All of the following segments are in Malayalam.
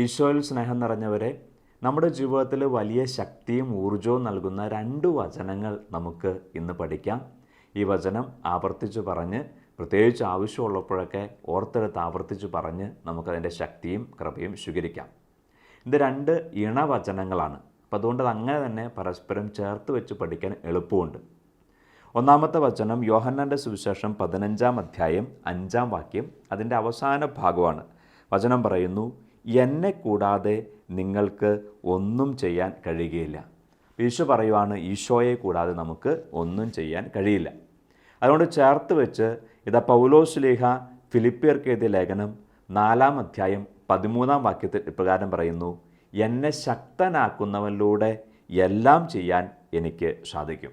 ഈശോയിൽ സ്നേഹം നിറഞ്ഞവരെ നമ്മുടെ ജീവിതത്തിൽ വലിയ ശക്തിയും ഊർജവും നൽകുന്ന രണ്ട് വചനങ്ങൾ നമുക്ക് ഇന്ന് പഠിക്കാം. ഈ വചനം ആവർത്തിച്ച് പറഞ്ഞ് പ്രത്യേകിച്ച് ആവശ്യമുള്ളപ്പോഴൊക്കെ ഓർത്തെടുത്ത് ആവർത്തിച്ച് പറഞ്ഞ് നമുക്കതിന്റെ ശക്തിയും കൃപയും സ്വീകരിക്കാം. ഇത് രണ്ട് ഇണവചനങ്ങളാണ്. അപ്പോൾ അതുകൊണ്ട് അത് അങ്ങനെ തന്നെ പരസ്പരം ചേർത്ത് വെച്ച് പഠിക്കാൻ എളുപ്പമുണ്ട്. ഒന്നാമത്തെ വചനം യോഹന്നന്റെ സുവിശേഷം പതിനഞ്ചാം അധ്യായം അഞ്ചാം വാക്യം അതിന്റെ അവസാന ഭാഗമാണ്. വചനം പറയുന്നു എന്നെ കൂടാതെ നിങ്ങൾക്ക് ഒന്നും ചെയ്യാൻ കഴിയുകയില്ല. ഈശോ പറയുവാണ് ഈശോയെ കൂടാതെ നമുക്ക് ഒന്നും ചെയ്യാൻ കഴിയില്ല. അതുകൊണ്ട് ചേർത്ത് വെച്ച് ഇതാ പൗലോസ്ലേഹ ഫിലിപ്പിയർക്ക് എഴുതിയ ലേഖനം നാലാം അധ്യായം പതിമൂന്നാം വാക്യത്തിൽ ഇപ്രകാരം പറയുന്നു എന്നെ ശക്തനാക്കുന്നവനിലൂടെ എല്ലാം ചെയ്യാൻ എനിക്ക് സാധിക്കും.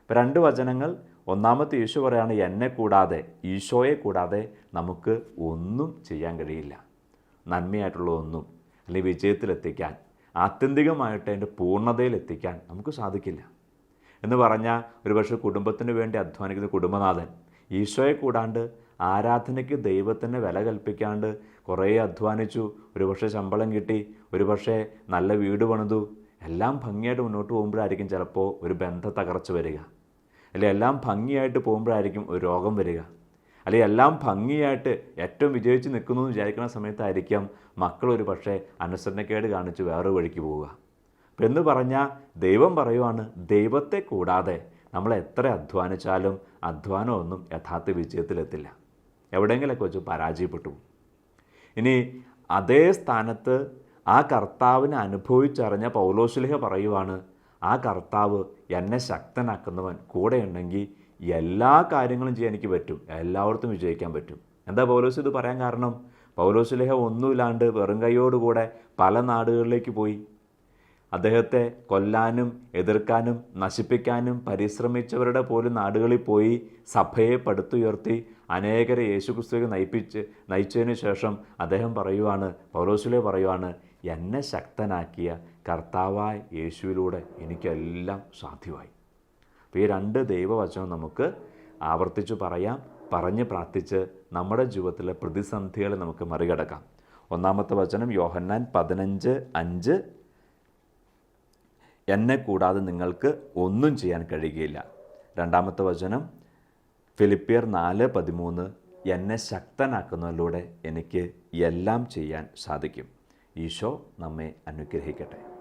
ഇപ്പം രണ്ട് വചനങ്ങൾ. ഒന്നാമത്തെ ഈശോ പറയാണ് എന്നെ കൂടാതെ ഈശോയെ കൂടാതെ നമുക്ക് ഒന്നും ചെയ്യാൻ കഴിയില്ല. നന്മയായിട്ടുള്ള ഒന്നും അല്ലെങ്കിൽ വിജയത്തിലെത്തിക്കാൻ ആത്യന്തികമായിട്ട് അതിന്റെ പൂർണതയിലെത്തിക്കാൻ നമുക്ക് സാധിക്കില്ല. എന്ന് പറഞ്ഞാൽ ഒരുപക്ഷെ കുടുംബത്തിന് വേണ്ടി അധ്വാനിക്കുന്ന കുടുംബനാഥൻ ഈശോയെ കൂടാണ്ട് ആരാധനയ്ക്ക് ദൈവത്തിന് വില കൽപ്പിക്കാണ്ട് കുറേ അധ്വാനിച്ചു ഒരുപക്ഷെ ശമ്പളം കിട്ടി ഒരുപക്ഷെ നല്ല വീട് പണിതു എല്ലാം ഭംഗിയായിട്ട് മുന്നോട്ട് പോകുമ്പോഴായിരിക്കും ചിലപ്പോൾ ഒരു ബന്ധ തകർച്ച വരിക. അല്ലെങ്കിൽ എല്ലാം ഭംഗിയായിട്ട് പോകുമ്പോഴായിരിക്കും ഒരു രോഗം വരിക. അല്ലെങ്കിൽ എല്ലാം ഭംഗിയായിട്ട് ഏറ്റവും വിജയിച്ച് നിൽക്കുന്നു എന്ന് വിചാരിക്കുന്ന സമയത്തായിരിക്കാം മക്കൾ ഒരു പക്ഷേ അനുസരണക്കേട് കാണിച്ച് വേറൊരു വഴിക്ക് പോവുക. അപ്പം എന്ന് പറഞ്ഞാൽ ദൈവം പറയുവാണ് ദൈവത്തെ കൂടാതെ നമ്മൾ എത്ര അധ്വാനിച്ചാലും അധ്വാനമൊന്നും യഥാർത്ഥ വിജയത്തിലെത്തില്ല. എവിടെയെങ്കിലൊക്കെ വെച്ച് പരാജയപ്പെട്ടു ഇനി അതേ സ്ഥാനത്ത് ആ കർത്താവിനെ അനുഭവിച്ചറിഞ്ഞ പൗലോസ്ലിഹ പറയുവാണ് ആ കർത്താവ് എന്നെ ശക്തനാക്കുന്നവൻ കൂടെ ഉണ്ടെങ്കിൽ എല്ലാ കാര്യങ്ങളും ചെയ്യാൻ എനിക്ക് പറ്റും. എല്ലാവർക്കും വിജയിക്കാൻ പറ്റും. എന്താ പൗലോസ് ഇത് പറയാൻ കാരണം? പൗലോസ് പൗലോസ്ലിഹ ഒന്നുമില്ലാണ്ട് വെറും കൈയോടുകൂടെ പല നാടുകളിലേക്ക് പോയി. അദ്ദേഹത്തെ കൊല്ലാനും എതിർക്കാനും നശിപ്പിക്കാനും പരിശ്രമിച്ചവരുടെ പോലും നാടുകളിൽ പോയി സഭയെ പടുത്തുയർത്തി അനേകരെ യേശുക്രിസ്തുവിനെ നയിപ്പിച്ച് നയിച്ചതിന് ശേഷം അദ്ദേഹം പറയുവാണ് പൗലോസിലെ പറയുവാണ് എന്നെ ശക്തനാക്കിയ കർത്താവായ യേശുവിലൂടെ എനിക്കെല്ലാം സാധ്യമായി. അപ്പോൾ ഈ രണ്ട് ദൈവവചനം നമുക്ക് ആവർത്തിച്ച് പറയാം പറഞ്ഞ് പ്രാർത്ഥിച്ച് നമ്മുടെ ജീവിതത്തിലെ പ്രതിസന്ധികളെ നമുക്ക് മറികടക്കാം. ഒന്നാമത്തെ വചനം യോഹന്നാൻ പതിനഞ്ച് അഞ്ച്. എന്നെ കൂടാതെ നിങ്ങൾക്ക് ഒന്നും ചെയ്യാൻ കഴിയുകയില്ല. രണ്ടാമത്തെ വചനം ഫിലിപ്പിയർ നാല് പതിമൂന്ന്. എന്നെ ശക്തനാക്കുന്നതിലൂടെ എനിക്ക് എല്ലാം ചെയ്യാൻ സാധിക്കും. ഈശോ നമ്മെ അനുഗ്രഹിക്കട്ടെ.